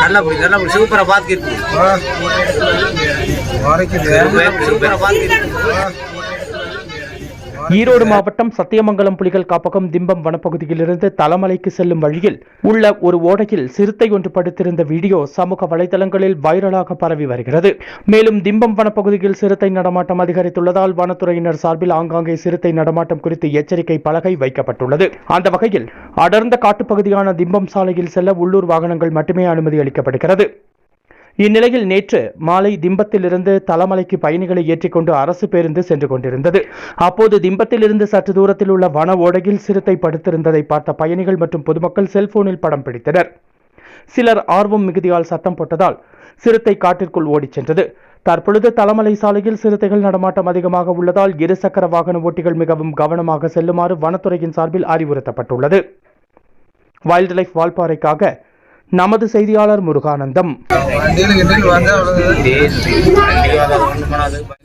நல்லா பிடிக்கும் நல்லா பிடிக்கும் சூப்பரா பாத்துக்கிட்டு சூப்பரா பாத்துக்கிட்டு ஈரோடு மாவட்டம் சத்தியமங்கலம் புலிகள் காப்பகம் திம்பம் வனப்பகுதியிலிருந்து தலமலைக்கு செல்லும் வழியில் உள்ள ஒரு ஓடையில் சிறுத்தை ஒன்று படுத்திருந்த வீடியோ சமூக வலைதளங்களில் வைரலாக பரவி வருகிறது. மேலும் திம்பம் வனப்பகுதியில் சிறுத்தை நடமாட்டம் அதிகரித்துள்ளதால் வனத்துறையினர் சார்பில் ஆங்காங்கே சிறுத்தை நடமாட்டம் குறித்து எச்சரிக்கை பலகை வைக்கப்பட்டுள்ளது. அந்த வகையில் அடர்ந்த காட்டுப்பகுதியான திம்பம் சாலையில் செல்ல உள்ளூர் வாகனங்கள் மட்டுமே அனுமதி அளிக்கப்படுகிறது. இந்நிலையில் நேற்று மாலை திம்பத்திலிருந்து தலமலைக்கு பயணிகளை ஏற்றிக்கொண்டு அரசு பேருந்து சென்று கொண்டிருந்தது. அப்போது திம்பத்திலிருந்து சற்று தூரத்தில் உள்ள வன ஓடையில் சிறுத்தை படுத்திருந்ததை பார்த்த பயணிகள் மற்றும் பொதுமக்கள் செல்போனில் படம் பிடித்தனர். சிலர் ஆர்வம் மிகுதியால் சத்தம் போட்டதால் சிறுத்தை காட்டிற்குள் ஓடிச் சென்றது. தற்பொழுது தலமலை சாலையில் சிறுத்தைகள் நடமாட்டம் அதிகமாக உள்ளதால் இருசக்கர வாகன ஓட்டிகள் மிகவும் கவனமாக செல்லுமாறு வனத்துறையின் சார்பில் அறிவுறுத்தப்பட்டுள்ளது. வைல்ட் லைஃப் வால்பாறைக்காக நமது செய்தியாளர் முருகானந்தம்.